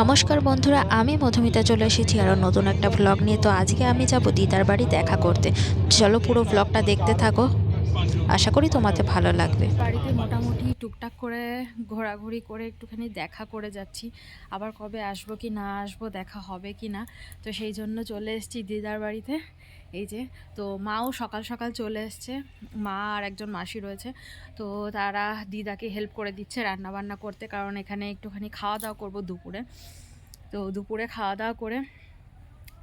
নমস্কার বন্ধুরা, আমি মধুমিতা চলে এসেছি আরও নতুন একটা ব্লগ নিয়ে। তো আজকে আমি যাব দিদার বাড়ি দেখা করতে। চলো পুরো ব্লগটা দেখতে থাকো। আশা করি তোমাদের ভালো লাগবে। বাড়িতে মোটামুটি টুকটাক করে ঘোরাঘুরি করে একটুখানি দেখা করে যাচ্ছি। আবার কবে আসব কি না আসব, দেখা হবে কি না? তো সেই জন্য চলে এসেছি দিদার বাড়িতে। এই যে, তো মাও সকাল সকাল চলে এসছে। মা আর একজন মাসি রয়েছে। তো তারা দিদাকে হেল্প করে দিচ্ছে রান্না বান্না করতে। কারণ এখানে একটুখানি খাওয়া দাওয়া করব দুপুরে। তো দুপুরে খাওয়া দাওয়া করে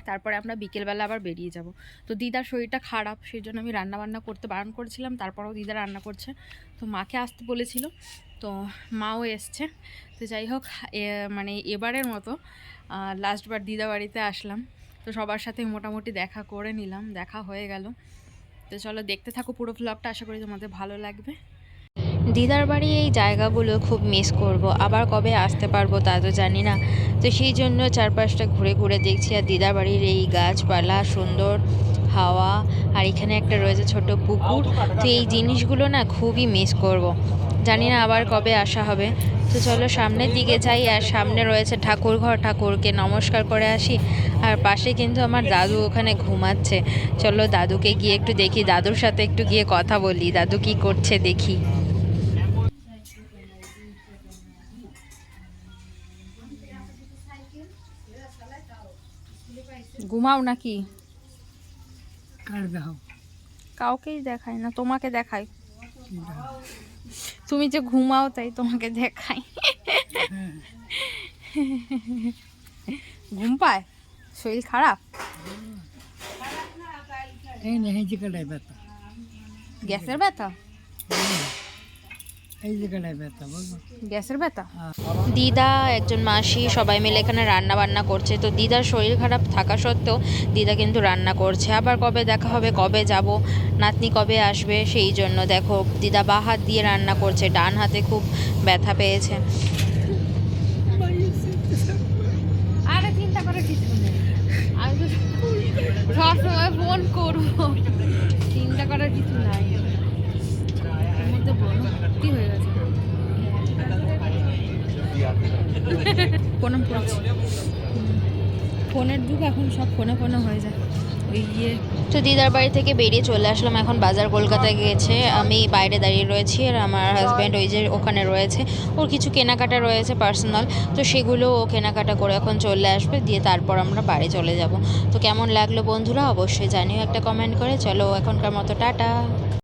তারপরে আমরা বিকেলবেলা আবার বেরিয়ে যাব। তো দিদার শরীরটা খারাপ সেই জন্য আমি রান্না বান্না করতে বারণ করেছিলাম, তারপরেও দিদা রান্না করছে। তো মাকে আসতে বলেছিল, তো মাও এসছে। তো যাই হোক মানে এবারের মতো লাস্টবার দিদা বাড়িতে আসলাম। তো সবার সাথে মোটামুটি দেখা করে নিলাম, দেখা হয়ে গেল। তো চলো দেখতে থাকো পুরো ব্লগটা আশা করি তোমাদের ভালো লাগবে। দিদার বাড়ি এই জায়গাগুলো খুব মিস করব। আবার কবে আসতে পারব তা তো জানি না। তো সেই জন্য চারপাশটা ঘুরে ঘুরে দেখছি আর দিদার বাড়ির এই গাছপালা, সুন্দর হাওয়া, আর এখানে একটা রয়েছে ছোট পুকুর। তো এই জিনিসগুলো না খুবই মিস করব। জানি না আবার কবে আসা হবে। তো চলো সামনের দিকে যাই, আর সামনে রয়েছে ঠাকুর ঘর। ঠাকুরকে নমস্কার করে আসি। আর পাশে কিন্তু আমার দাদু ওখানে ঘুমাচ্ছে। চলো দাদুকে গিয়ে একটু দেখি। দাদুর সাথে একটু গিয়ে কথা বলি। দাদু কি করছে দেখি। ঘুমাও নাকি? কার কাউকেই দেখাই না তোমাকে দেখাই। তুমি যে ঘুমাও তাই তোমাকে দেখাই। ঘুম পায়? শরীর খারাপ? গ্যাসের ব্যথা? এই জায়গাটায় ব্যথা বুঝলো গ্যাসের ব্যথা? দিদা একজন মাসি সবাই মিলে এখানে রান্না বান্না করছে। তো দিদার শরীর খারাপ থাকা সত্ত্বেও দিদা কিন্তু রান্না করছে। আবার কবে দেখা হবে কবে যাব নাতনি কবে আসবে সেই জন্য দেখো দিদা বা হাত দিয়ে রান্না করছে ডান হাতে খুব ব্যথা পেয়েছে। আরে চিন্তা করে কিছু নেই। আমি তো সবসময় ফোন করব। চিন্তা করার কিছু নাই। প্রণাম ফোনের যুগ এখন সব ফোনে ফোনে হয়ে যায়। ইয়ে। তো দিদার বাড়ি থেকে বেরিয়ে চলে আসলাম। এখন বাজার কলকাতায় গিয়েছে। আমি বাইরে দাঁড়িয়ে রয়েছি আর আমার হাজব্যান্ড ওই যে ওখানে রয়েছে। ওর কিছু কেনাকাটা রয়েছে পার্সোনাল তো সেগুলো ও কেনাকাটা করে এখন চলে আসবে। দিয়ে তারপর আমরা বাড়ি চলে যাব। তো কেমন লাগল বন্ধুরা? অবশ্যই জানিও একটা কমেন্ট করে। চলো এখনকার মতো টাটা।